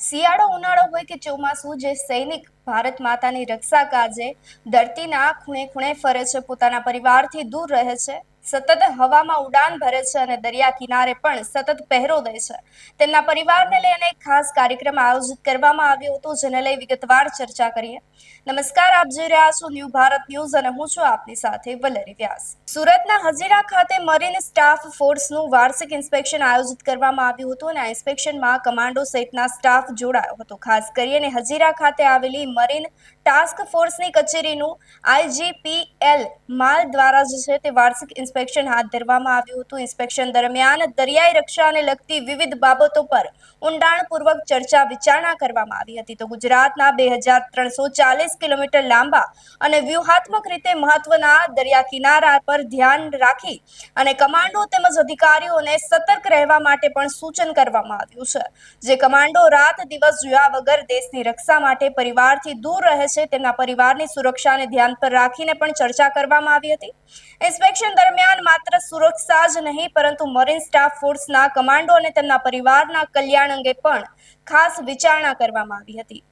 શિયાળો ઉનાળો હોય કે ચોમાસું, જે સૈનિક ભારત માતાની રક્ષા કાજે ધરતીના ખૂણે ખૂણે ફરે છે, પોતાના પરિવારથી દૂર રહે છે. સતત હવામાં ઉડાન ભરે છે અને દરિયા કિનારે પણ સતત પહેરો દે છે. તેમના પરિવારને લઈને એક ખાસ કાર્યક્રમ આયોજિત કરવામાં આવ્યો હતો, જેને લઈ વિગતવાર ચર્ચા કરીએ. નમસ્કાર, આપ જોઈ રહ્યા છો ન્યૂ ભારત ન્યૂઝ અને હું છું આપની સાથે વલરી વ્યાસ. સુરતના હજીરા ખાતે મરીન સ્ટાફ ફોર્સનું વાર્ષિક ઇન્સ્પેક્શન આયોજિત કરવામાં આવ્યું હતું અને આ ઇન્સ્પેક્શનમાં કમાન્ડો સહિતના સ્ટાફ જોડાયો હતો. ખાસ કરીને હજીરા ખાતે આવેલી મરીન ટાસ્ક ફોર્સની કચેરીનું આઈજીપીએલ માલ દ્વારા જે છે તે વાર્ષિક ઇન્સ્પેક્શન હાથ ધરવામાં આવ્યું હતું. ઇન્સ્પેક્શન દરમિયાન દરિયાઈ રક્ષાને લગતી વિવિધ બાબતો પર ઊંડાણપૂર્વક ચર્ચા વિચારણા કરવામાં આવી હતી. તો ગુજરાતના બે હજાર ત્રણસો ચાલીસ કિલોમીટર લાંબા અને વ્યૂહાત્મક રીતે મહત્વના દરિયા કિનારા પર ધ્યાન રાખી અને કમાન્ડો તેમજ અધિકારીઓને સતર્ક રહેવા માટે પણ સૂચન કરવામાં આવ્યું છે. જે કમાન્ડો રાત દિવસ જોયા વગર દેશની રક્ષા માટે પરિવારથી દૂર રહે છે, તેમના પરિવારની સુરક્ષાને ધ્યાન પર રાખીને પણ ચર્ચા કરવામાં આવી હતી. ઇન્સ્પેક્શન દરમિયાન માત્ર સુરક્ષા જ નહીં, પરંતુ મરીન સ્ટાફ ફોર્સના કમાન્ડો અને તેમના પરિવારના કલ્યાણ અંગે પણ ખાસ વિચારણા કરવામાં આવી હતી.